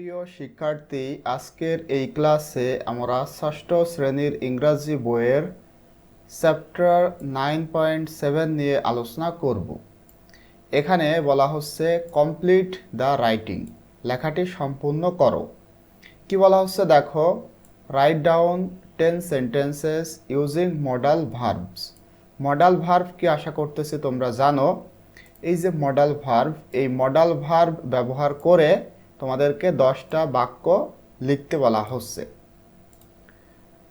প্রিয় শিক্ষার্থী, আজকের এই ক্লাসে আমরা ষষ্ঠ শ্রেণির ইংরাজি বইয়ের চ্যাপ্টার নাইন পয়েন্ট সেভেন নিয়ে আলোচনা করব। এখানে বলা হচ্ছে, কমপ্লিট দ্য রাইটিং। লেখাটি সম্পূর্ণ করো। কি বলা হচ্ছে দেখো, write down ten sentences using modal verbs modal verb কি আশা করতেছি তোমরা জানো? এই যে মডাল ভার্ব এই মডাল ভার্ব ব্যবহার করে তোমাদেরকে দশটা বাক্য লিখতে বলা হচ্ছে।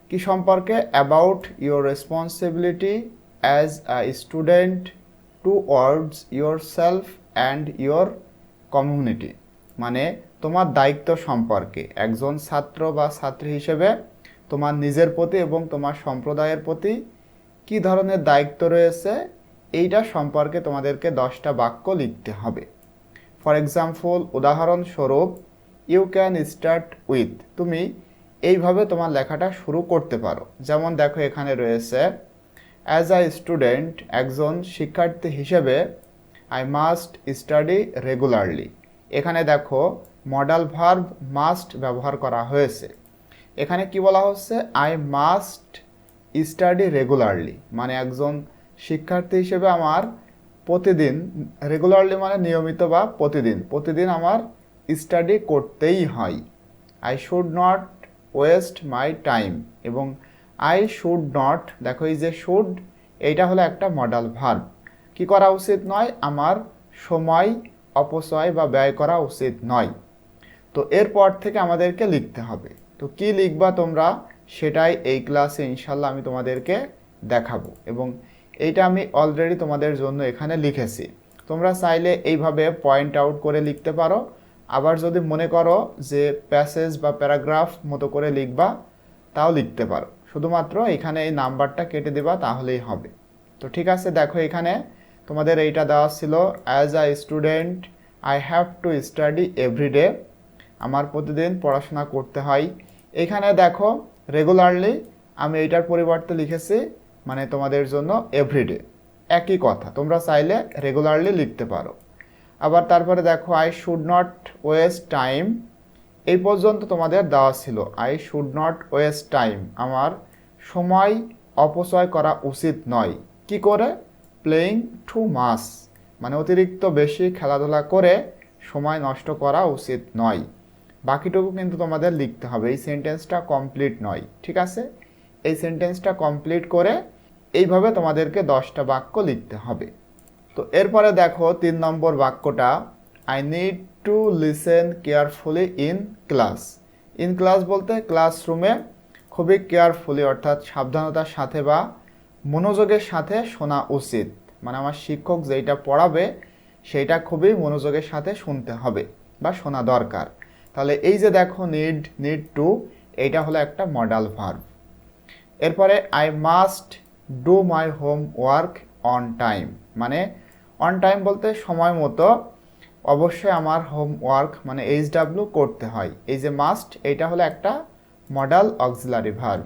কি সম্পর্কে? About your responsibility as a student towards yourself and your community মানে তোমার দায়িত্ব সম্পর্কে। একজন ছাত্র বা ছাত্রী হিসেবে তোমার নিজের প্রতি এবং তোমার সম্প্রদায়ের প্রতি কি ধরনের দায়িত্ব রয়েছে, এইটা সম্পর্কে তোমাদেরকে দশটা বাক্য লিখতে হবে। ফর এক্সাম্পল উদাহরণস্বরূপ ইউ ক্যান স্টার্ট উইথ তুমি এইভাবে তোমার লেখাটা শুরু করতে পারো। যেমন দেখো এখানে রয়েছে অ্যাজ আ স্টুডেন্ট একজন শিক্ষার্থী হিসেবে আই মাস্ট স্টাডি রেগুলারলি এখানে দেখো মডাল ভার্ব মাস্ট ব্যবহার করা হয়েছে। এখানে কি বলা হচ্ছে? আই মাস্ট স্টাডি রেগুলারলি মানে একজন শিক্ষার্থী হিসেবে আমার প্রতিদিন রেগুলারলি মানে নিয়মিত বা প্রতিদিন। প্রতিদিন আমার স্টাডি করতেই হয়। I should not waste my time এবং আই শুড নট দেখো এই যে শুড এইটা হলো একটা মডাল ভার্ব কি করা উচিত নয়? আমার সময় অপচয় বা ব্যয় করা উচিত নয়। তো এরপর থেকে আমাদেরকে লিখতে হবে। তো কি লিখবা তোমরা? সেটাই এই ক্লাসে ইনশাল্লাহ আমি তোমাদেরকে দেখাবো এবং এইটা আমি অলরেডি তোমাদের জন্য এখানে লিখেছি। তোমরা চাইলে এইভাবে পয়েন্ট আউট করে লিখতে পারো। আবার যদি মনে করো যে প্যাসেজ বা প্যারাগ্রাফ মতো করে লিখবা, তাও লিখতে পারো। শুধুমাত্র এখানে এই নাম্বারটা কেটে দেবা, তাহলেই হবে। তো ঠিক আছে, দেখো এখানে তোমাদের এইটা দেওয়া ছিল as a student I have to study every day আমার প্রতিদিন পড়াশোনা করতে হয়। এখানে দেখো রেগুলারলি আমি এইটার পরিবর্তে লিখেছি মানে তোমাদের জন্য এভরিডে একই কথা, তোমরা চাইলে রেগুলারলি লিখতে পারো। আবার তারপরে দেখো I should not waste time এই পর্যন্ত তোমাদের দেওয়া ছিল I should not waste time আমার সময় অপচয় করা উচিত নয়। কি করে? প্লেয়িং টু মাস মানে অতিরিক্ত বেশি খেলাধুলা করে সময় নষ্ট করা উচিত নয়। বাকিটুকু কিন্তু তোমাদের লিখতে হবে। এই সেন্টেন্সটা কমপ্লিট নয়, ঠিক আছে? এই সেন্টেন্সটা কমপ্লিট করে এইভাবে তোমাদেরকে দশটা বাক্য লিখতে হবে। তো এরপরে দেখো তিন নম্বর বাক্যটা I need to listen carefully in class in class বলতে ক্লাসরুমে খুবই কেয়ারফুলি অর্থাৎ সাবধানতার সাথে বা মনোযোগের সাথে শোনা উচিত। মানে আমার শিক্ষক যেইটা পড়াবে, সেইটা খুবই মনোযোগের সাথে শুনতে হবে বা শোনা দরকার। তাহলে এই যে দেখো নিড নিড টু এইটা হলো একটা মডাল ভার্ব এরপরে I must do my homework on time মানে অন টাইম বলতে সময় মতো অবশ্যই আমার হোম ওয়ার্ক মানে এইচ ডাব্লিউ করতে হয়। এই যে মাস্ট এইটা হলো একটা মডাল অক্সিলারি ভার্ভ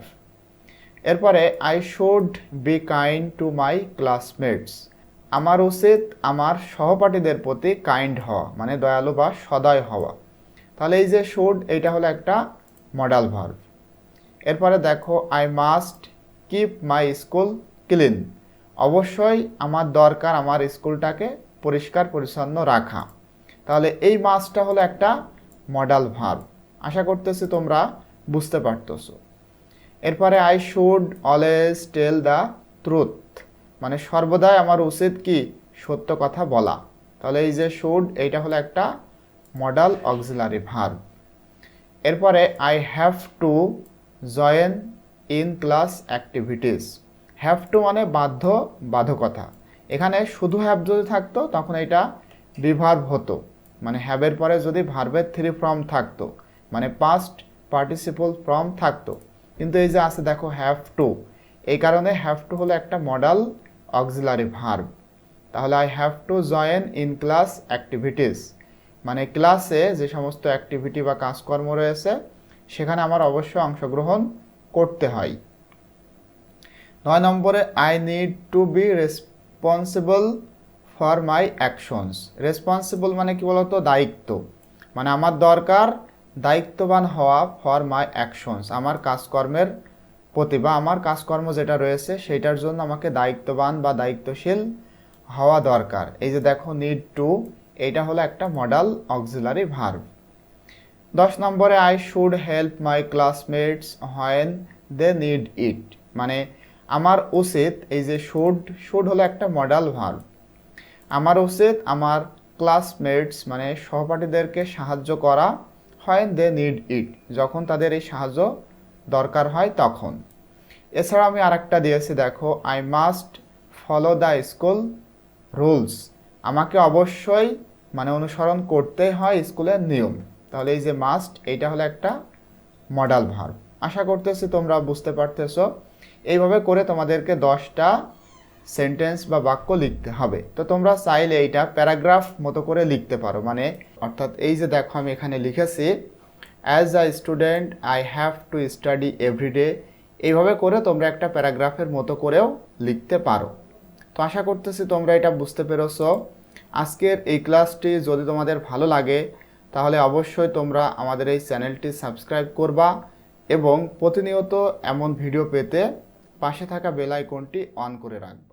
এরপরে I should be kind to my classmates আমার উচিত আমার সহপাঠীদের প্রতি কাইন্ড হওয়া মানে দয়ালু বা সদয় হওয়া। তাহলে এই যে শুড এইটা হলো একটা মডাল ভার্ভ এরপরে দেখো I must keep my school clean অবশ্যই আমার দরকার আমার স্কুলটাকে পরিষ্কার, পরিচ্ছন্ন রাখা। তাহলে এই মাসটা হলো একটা মডাল ভার্ব আশা করতেছি তোমরা বুঝতে পারতেছো। এরপরে I should always tell the truth মানে সর্বদাই আমার উচিত কি? সত্য কথা বলা। তাহলে এই যে শুড এইটা হলো একটা মডাল অক্সিলারি ভার্ব এরপরে I have to join in class activities have to মানে বাধ্য, বাধকতা। এখানে শুধু হ্যাভ যদি থাকতো, তখন এটা বিভার্ব হতো। মানে হ্যাভের পরে যদি ভার্ভের থ্রি ফর্ম থাকতো মানে পাস্ট পার্টিসিপল ফর্ম থাকতো। কিন্তু এই যে আছে, দেখো হ্যাভ টু এই কারণে হ্যাভ টু হলো একটা মডাল অক্সিলারি ভার্ব তাহলে I have to join in class activities মানে ক্লাসে যে সমস্ত অ্যাক্টিভিটি বা কাজকর্ম রয়েছে, সেখানে আমার অবশ্যই অংশগ্রহণ করতে হয়। নয় নম্বরে I need to be responsible for my actions responsible মানে কি বলতো? দায়িত্ব। মানে আমার দরকার দায়িত্ববান হওয়া ফর মাই অ্যাকশনস আমার কাজকর্মের প্রতি বা আমার কাজকর্ম যেটা রয়েছে সেটার জন্য আমাকে দায়িত্ববান বা দায়িত্বশীল হওয়া দরকার। এই যে দেখো নিড টু এইটা হলো একটা মডাল অক্সিলারি ভার্ব দশ নম্বরে I should help my classmates when they need it মানে আমার উচিত এই যে শুড শুড হলো একটা মডাল ভার্ব আমার উচিত আমার ক্লাসমেটস মানে সহপাঠীদেরকে সাহায্য করা হয় দে নিড ইট যখন তাদের এই সাহায্য দরকার হয় তখন। এছাড়া আমি আরেকটা দিয়েছি, দেখো I must follow the school rules আমাকে অবশ্যই মানে অনুসরণ করতে হয় স্কুলের নিয়ম। তাহলে এই যে মাস্ট এইটা হলো একটা মডাল ভার্ব আশা করতেছি তোমরা বুঝতে পারতেছো। এইভাবে করে তোমাদেরকে দশটা সেন্টেন্স বা বাক্য লিখতে হবে। তো তোমরা চাইলে এইটা প্যারাগ্রাফ মতো করে লিখতে পারো। মানে অর্থাৎ এই যে দেখো আমি এখানে লিখেছি as a student I have to study every day এইভাবে করে তোমরা একটা প্যারাগ্রাফের মতো করেও লিখতে পারো। তো আশা করতেছি তোমরা এটা বুঝতে পেরেছ। আজকের এই ক্লাসটি যদি তোমাদের ভালো লাগে তাহলে অবশ্যই তোমরা আমাদের এই চ্যানেলটি সাবস্ক্রাইব করবা এবং প্রতিনিয়ত এমন ভিডিও পেতে পাশে থাকা বেল আইকনটি অন করে রাখবে।